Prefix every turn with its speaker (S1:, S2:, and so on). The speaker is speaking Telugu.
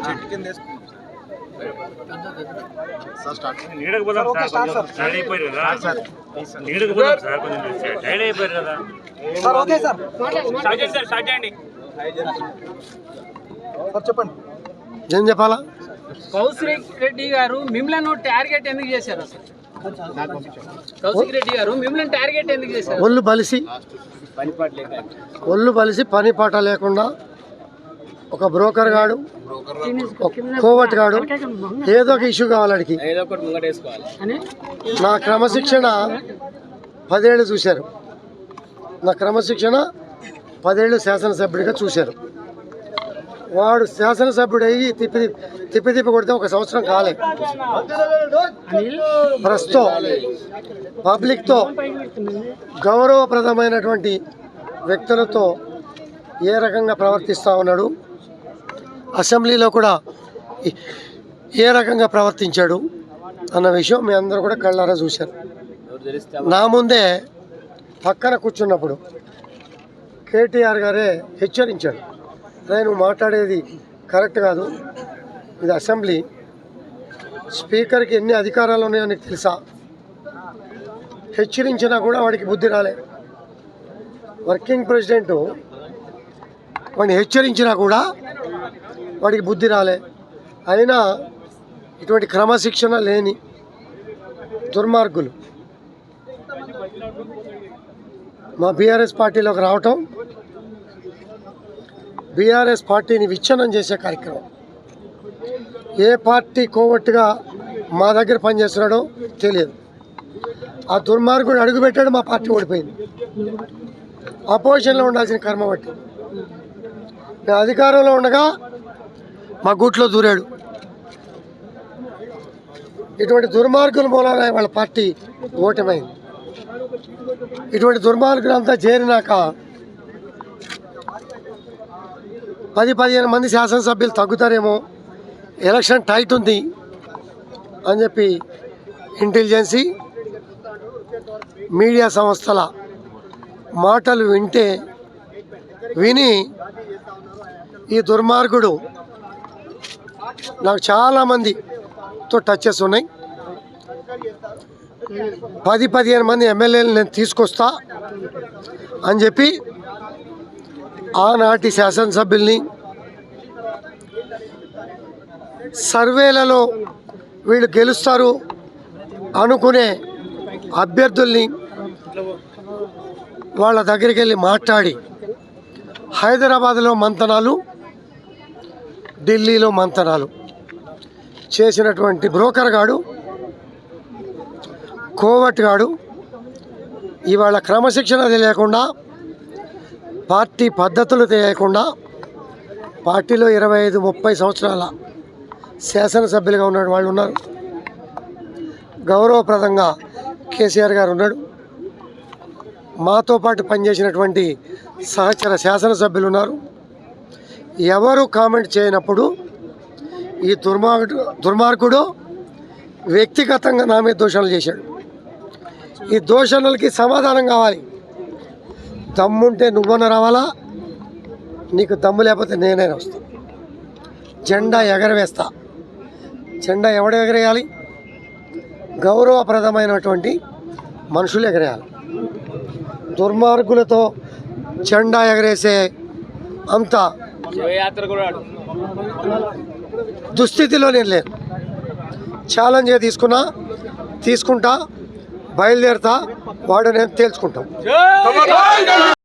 S1: చెట్టు కింద వేసుకుంటాం
S2: నీడకు పోదాం సార్ కొంచెం టైర్డ్ అయిపోయారు కదా. నీడకు పోదాం సార్ కొంచెం టైర్డ్ అయిపోయారు కదా.
S3: Sir okay sir.
S2: స్టార్ట్ చేయండి సార్ స్టార్ట్ చేయండి.
S3: సార్ చెప్పండి.
S4: ఏం చెప్పాలా?
S5: కౌశిక్ రెడ్డి గారు మిమ్మల్ని టార్గెట్ ఎందుకు చేశారు? అసలు కౌశిక్ రెడ్డి గారు మిమ్మల్ని టార్గెట్ ఎందుకు చేశారు?
S4: ఒళ్ళు బలిసి ఒళ్ళు బలిసి పని పాట లేకుండా ఒక బ్రోకర్ గాడు ఒక కోవట్ గాడు ఏదో ఒక ఇష్యూ కావాలడికి నా క్రమశిక్షణ పదేళ్ళు చూశారు. నా క్రమశిక్షణ పదేళ్ళు శాసనసభ్యుడిగా చూశారు. వాడు శాసనసభ్యుడు అయ్యి తిప్పి తిప్పి తిప్పి కొడితే ఒక సంవత్సరం కాలే. ప్రస్తుతం పబ్లిక్తో గౌరవప్రదమైనటువంటి వ్యక్తులతో ఏ రకంగా ప్రవర్తిస్తూ ఉన్నాడు? అసెంబ్లీలో కూడా ఏ- రకంగా ప్రవర్తించాడు అన్న విషయం మీ అందరూ కూడా కళ్ళారా చూశారు. నా ముందే పక్కన కూర్చున్నప్పుడు కేటీఆర్ గారే హెచ్చరించాడు. నేను మాట్లాడేది కరెక్ట్ కాదు. ఇది అసెంబ్లీ. స్పీకర్కి ఎన్ని అధికారాలు ఉన్నాయో నీకు తెలుసా? హెచ్చరించినా కూడా వాడికి బుద్ధి రాలే. వర్కింగ్ ప్రెసిడెంట్ వాడిని హెచ్చరించినా కూడా వాడికి బుద్ధి రాలే. అయినా ఇటువంటి క్రమశిక్షణ లేని దుర్మార్గులు మా బీఆర్ఎస్ పార్టీలోకి రావటం బీఆర్ఎస్ పార్టీని విచ్ఛిన్నం చేసే కార్యక్రమం. ఏ పార్టీ కోవట్టుగా మా దగ్గర పనిచేస్తున్నాడో తెలియదు. ఆ దుర్మార్గుడు అడుగుపెట్టాడు మా పార్టీ ఓడిపోయింది. అపోజిషన్లో ఉండాల్సిన కర్మ బట్టి. మేము అధికారంలో ఉండగా మా గూట్లో దూరాడు. ఇటువంటి దుర్మార్గుల మూలాన వాళ్ళ పార్టీ ఓటమైంది. ఇటువంటి దుర్మార్గులంతా చేరినాక పది పదిహేను మంది శాసనసభ్యులు తగ్గుతారేమో ఎలక్షన్ టైట్ ఉంది అని చెప్పి ఇంటెలిజెన్సీ మీడియా సంస్థల మాటలు వింటే విని ఈ దుర్మార్గుడు నాకు చాలామందితో టచెస్ ఉన్నాయి. పది పదిహేను మంది ఎమ్మెల్యేలు నేను తీసుకొస్తా అని చెప్పి ఆనాటి శాసనసభ్యుల్ని సర్వేలలో వీళ్ళు గెలుస్తారు అనుకునే అభ్యర్థుల్ని వాళ్ళ దగ్గరికి వెళ్ళి మాట్లాడి హైదరాబాద్లో మంతనాలు ఢిల్లీలో మంతనాలు. చేసినటువంటి బ్రోకర్ గాడు కోవట్ గాడు ఇవాళ క్రమశిక్షణ తెలియకుండా పార్టీ పద్ధతులు తెలియకుండా పార్టీలో ఇరవై ఐదు ముప్పై సంవత్సరాల శాసనసభ్యులుగా ఉన్న వాళ్ళు ఉన్నారు. గౌరవప్రదంగా కేసీఆర్ గారు ఉన్నాడు. మాతో పాటు పనిచేసినటువంటి సహచర శాసనసభ్యులు ఉన్నారు. ఎవరు కామెంట్ చేయనప్పుడు ఈ దుర్మార్గుడు దుర్మార్గుడు వ్యక్తిగతంగా నా మీద దూషణలు చేశాడు. ఈ దోషణలకి సమాధానం కావాలి. దమ్ముంటే నువ్వన్న రావాలా? నీకు దమ్ము లేకపోతే నేనే వస్తా జెండా ఎగరవేస్తా. జెండా ఎవడు ఎగరేయాలి? గౌరవప్రదమైనటువంటి మనుషులు ఎగరేయాలి. దుర్మార్గులతో జెండా ఎగరేసే అంత దుస్థితిలో నేను లేను. ఛాలెంజ్గా తీసుకున్నా తీసుకుంటా బయలుదేరుతా వాడు నేను తేల్చుకుంటాం.